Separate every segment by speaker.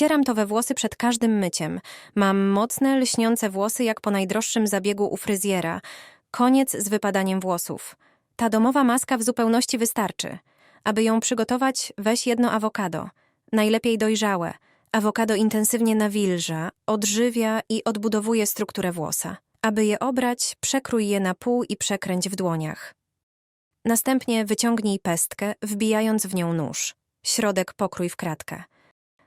Speaker 1: Wcieram to we włosy przed każdym myciem. Mam mocne, lśniące włosy jak po najdroższym zabiegu u fryzjera. Koniec z wypadaniem włosów. Ta domowa maska w zupełności wystarczy. Aby ją przygotować, weź jedno awokado. Najlepiej dojrzałe. Awokado intensywnie nawilża, odżywia i odbudowuje strukturę włosa. Aby je obrać, przekrój je na pół i przekręć w dłoniach. Następnie wyciągnij pestkę, wbijając w nią nóż. Środek pokrój w kratkę.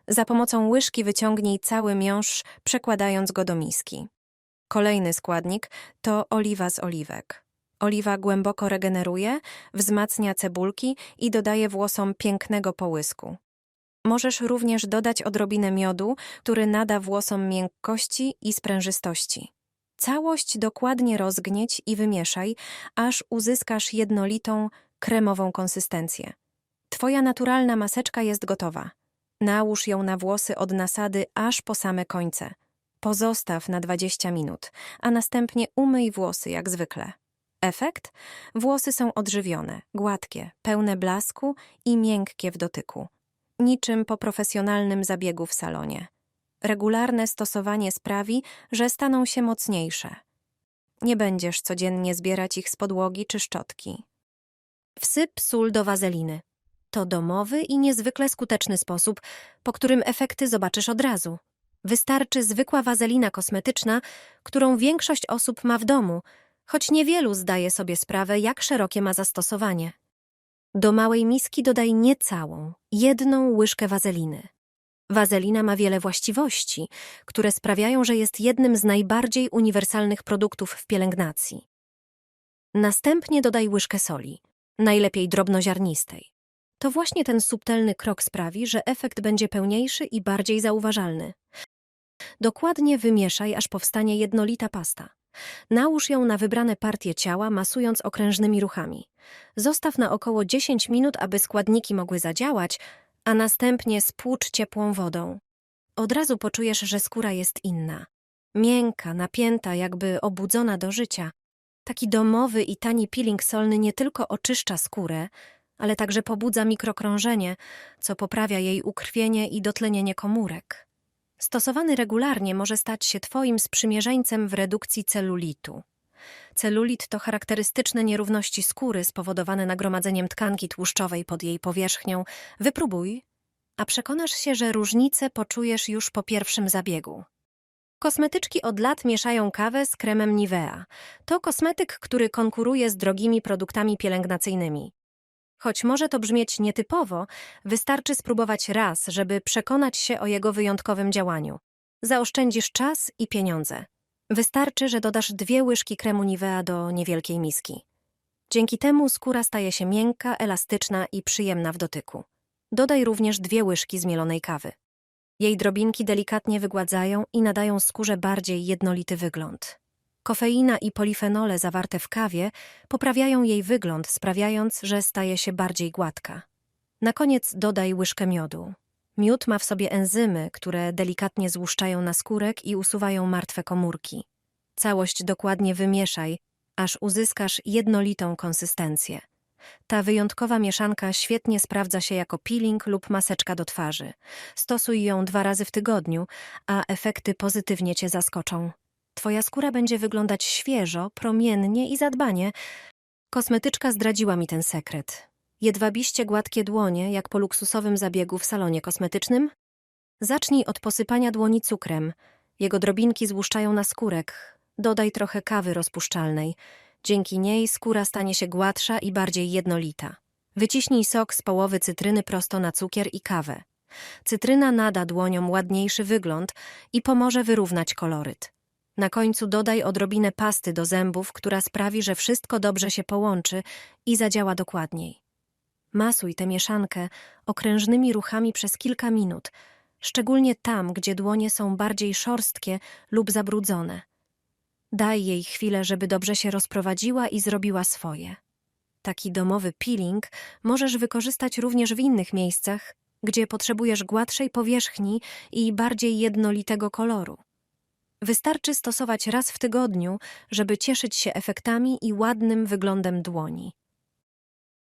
Speaker 1: Za pomocą łyżki wyciągnij cały miąższ, przekładając go do miski. Kolejny składnik to oliwa z oliwek. Oliwa głęboko regeneruje, wzmacnia cebulki i dodaje włosom pięknego połysku. Możesz również dodać odrobinę miodu, który nada włosom miękkości i sprężystości. Całość dokładnie rozgnieć i wymieszaj, aż uzyskasz jednolitą, kremową konsystencję. Twoja naturalna maseczka jest gotowa. Nałóż ją na włosy od nasady aż po same końce. Pozostaw na 20 minut, a następnie umyj włosy jak zwykle. Efekt? Włosy są odżywione, gładkie, pełne blasku i miękkie w dotyku. Niczym po profesjonalnym zabiegu w salonie. Regularne stosowanie sprawi, że staną się mocniejsze. Nie będziesz codziennie zbierać ich z podłogi czy szczotki. Wsyp sól do wazeliny. To domowy i niezwykle skuteczny sposób, po którym efekty zobaczysz od razu. Wystarczy zwykła wazelina kosmetyczna, którą większość osób ma w domu, choć niewielu zdaje sobie sprawę, jak szerokie ma zastosowanie. Do małej miski dodaj niecałą, jedną łyżkę wazeliny. Wazelina ma wiele właściwości, które sprawiają, że jest jednym z najbardziej uniwersalnych produktów w pielęgnacji. Następnie dodaj łyżkę soli, najlepiej drobnoziarnistej. To właśnie ten subtelny krok sprawi, że efekt będzie pełniejszy i bardziej zauważalny. Dokładnie wymieszaj, aż powstanie jednolita pasta. Nałóż ją na wybrane partie ciała, masując okrężnymi ruchami. Zostaw na około 10 minut, aby składniki mogły zadziałać, a następnie spłucz ciepłą wodą. Od razu poczujesz, że skóra jest inna. Miękka, napięta, jakby obudzona do życia. Taki domowy i tani peeling solny nie tylko oczyszcza skórę, ale także pobudza mikrokrążenie, co poprawia jej ukrwienie i dotlenienie komórek. Stosowany regularnie może stać się Twoim sprzymierzeńcem w redukcji celulitu. Celulit to charakterystyczne nierówności skóry spowodowane nagromadzeniem tkanki tłuszczowej pod jej powierzchnią. Wypróbuj, a przekonasz się, że różnicę poczujesz już po pierwszym zabiegu. Kosmetyczki od lat mieszają kawę z kremem Nivea. To kosmetyk, który konkuruje z drogimi produktami pielęgnacyjnymi. Choć może to brzmieć nietypowo, wystarczy spróbować raz, żeby przekonać się o jego wyjątkowym działaniu. Zaoszczędzisz czas i pieniądze. Wystarczy, że dodasz dwie łyżki kremu Nivea do niewielkiej miski. Dzięki temu skóra staje się miękka, elastyczna i przyjemna w dotyku. Dodaj również dwie łyżki zmielonej kawy. Jej drobinki delikatnie wygładzają i nadają skórze bardziej jednolity wygląd. Kofeina i polifenole zawarte w kawie poprawiają jej wygląd, sprawiając, że staje się bardziej gładka. Na koniec dodaj łyżkę miodu. Miód ma w sobie enzymy, które delikatnie złuszczają naskórek i usuwają martwe komórki. Całość dokładnie wymieszaj, aż uzyskasz jednolitą konsystencję. Ta wyjątkowa mieszanka świetnie sprawdza się jako peeling lub maseczka do twarzy. Stosuj ją dwa razy w tygodniu, a efekty pozytywnie cię zaskoczą. Twoja skóra będzie wyglądać świeżo, promiennie i zadbanie. Kosmetyczka zdradziła mi ten sekret. Jedwabiście gładkie dłonie, jak po luksusowym zabiegu w salonie kosmetycznym? Zacznij od posypania dłoni cukrem. Jego drobinki złuszczają naskórek. Dodaj trochę kawy rozpuszczalnej. Dzięki niej skóra stanie się gładsza i bardziej jednolita. Wyciśnij sok z połowy cytryny prosto na cukier i kawę. Cytryna nada dłoniom ładniejszy wygląd i pomoże wyrównać koloryt. Na końcu dodaj odrobinę pasty do zębów, która sprawi, że wszystko dobrze się połączy i zadziała dokładniej. Masuj tę mieszankę okrężnymi ruchami przez kilka minut, szczególnie tam, gdzie dłonie są bardziej szorstkie lub zabrudzone. Daj jej chwilę, żeby dobrze się rozprowadziła i zrobiła swoje. Taki domowy peeling możesz wykorzystać również w innych miejscach, gdzie potrzebujesz gładszej powierzchni i bardziej jednolitego koloru. Wystarczy stosować raz w tygodniu, żeby cieszyć się efektami i ładnym wyglądem dłoni.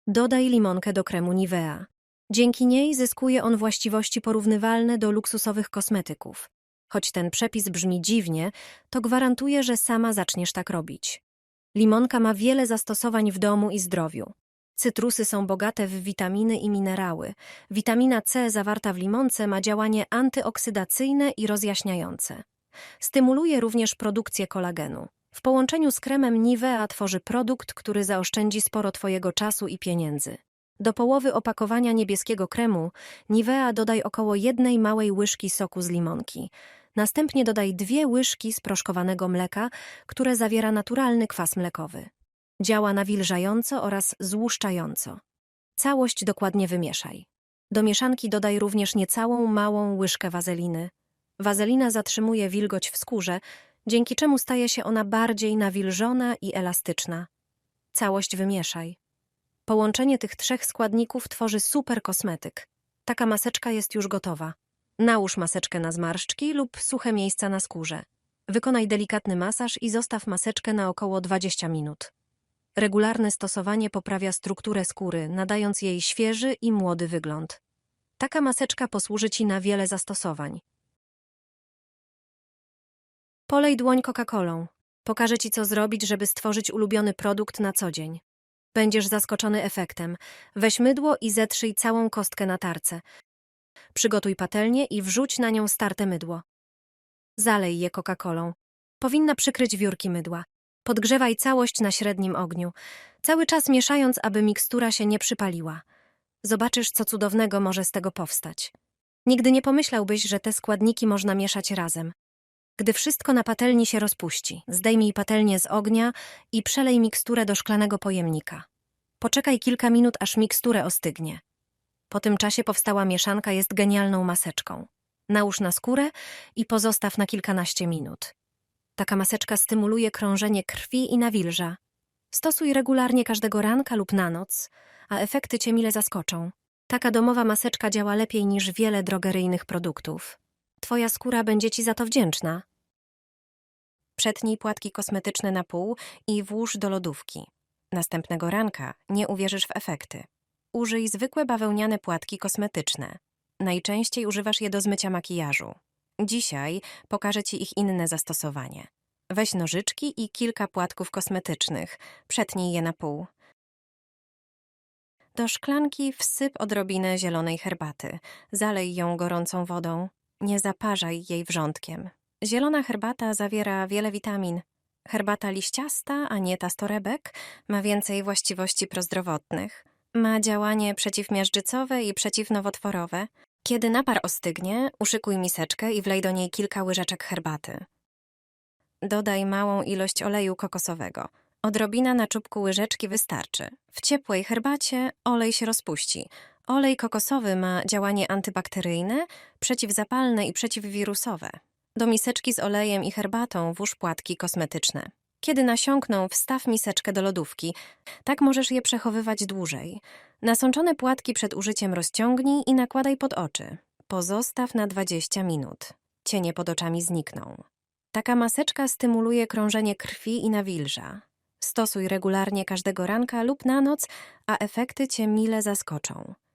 Speaker 1: Dodaj limonkę do kremu Nivea. Dzięki niej zyskuje on właściwości porównywalne do luksusowych kosmetyków. Choć ten przepis brzmi dziwnie, to gwarantuje, że sama zaczniesz tak robić. Limonka ma wiele zastosowań w domu i zdrowiu. Cytrusy są bogate w witaminy i minerały. Witamina C zawarta w limonce ma działanie antyoksydacyjne i rozjaśniające. Stymuluje również produkcję kolagenu. W połączeniu z kremem Nivea tworzy produkt, który zaoszczędzi sporo Twojego czasu i pieniędzy. Do połowy opakowania niebieskiego kremu Nivea dodaj około jednej małej łyżki soku z limonki. Następnie dodaj dwie łyżki sproszkowanego mleka, które zawiera naturalny kwas mlekowy. Działa nawilżająco oraz złuszczająco. Całość dokładnie wymieszaj. Do mieszanki dodaj również niecałą małą łyżkę wazeliny. Wazelina zatrzymuje wilgoć w skórze, dzięki czemu staje się ona bardziej nawilżona i elastyczna. Całość wymieszaj. Połączenie tych trzech składników tworzy super kosmetyk. Taka maseczka jest już gotowa. Nałóż maseczkę na zmarszczki lub suche miejsca na skórze. Wykonaj delikatny masaż i zostaw maseczkę na około 20 minut. Regularne stosowanie poprawia strukturę skóry, nadając jej świeży i młody wygląd. Taka maseczka posłuży Ci na wiele zastosowań. Polej dłoń Coca-Colą. Pokażę Ci, co zrobić, żeby stworzyć ulubiony produkt na co dzień. Będziesz zaskoczony efektem. Weź mydło i zetrzyj całą kostkę na tarce. Przygotuj patelnię i wrzuć na nią starte mydło. Zalej je Coca-Colą. Powinna przykryć wiórki mydła. Podgrzewaj całość na średnim ogniu, cały czas mieszając, aby mikstura się nie przypaliła. Zobaczysz, co cudownego może z tego powstać. Nigdy nie pomyślałbyś, że te składniki można mieszać razem. Gdy wszystko na patelni się rozpuści, zdejmij patelnię z ognia i przelej miksturę do szklanego pojemnika. Poczekaj kilka minut, aż miksturę ostygnie. Po tym czasie powstała mieszanka jest genialną maseczką. Nałóż na skórę i pozostaw na kilkanaście minut. Taka maseczka stymuluje krążenie krwi i nawilża. Stosuj regularnie każdego ranka lub na noc, a efekty cię mile zaskoczą. Taka domowa maseczka działa lepiej niż wiele drogeryjnych produktów. Twoja skóra będzie ci za to wdzięczna. Przetnij płatki kosmetyczne na pół i włóż do lodówki. Następnego ranka nie uwierzysz w efekty. Użyj zwykłe bawełniane płatki kosmetyczne. Najczęściej używasz je do zmycia makijażu. Dzisiaj pokażę Ci ich inne zastosowanie. Weź nożyczki i kilka płatków kosmetycznych. Przetnij je na pół. Do szklanki wsyp odrobinę zielonej herbaty. Zalej ją gorącą wodą. Nie zaparzaj jej wrzątkiem. Zielona herbata zawiera wiele witamin. Herbata liściasta, a nie ta z ma więcej właściwości prozdrowotnych. Ma działanie przeciwmiażdżycowe i przeciwnowotworowe. Kiedy napar ostygnie, uszykuj miseczkę i wlej do niej kilka łyżeczek herbaty. Dodaj małą ilość oleju kokosowego. Odrobina na czubku łyżeczki wystarczy. W ciepłej herbacie olej się rozpuści. Olej kokosowy ma działanie antybakteryjne, przeciwzapalne i przeciwwirusowe. Do miseczki z olejem i herbatą włóż płatki kosmetyczne. Kiedy nasiąkną, wstaw miseczkę do lodówki. Tak możesz je przechowywać dłużej. Nasączone płatki przed użyciem rozciągnij i nakładaj pod oczy. Pozostaw na 20 minut. Cienie pod oczami znikną. Taka maseczka stymuluje krążenie krwi i nawilża. Stosuj regularnie każdego ranka lub na noc, a efekty cię mile zaskoczą.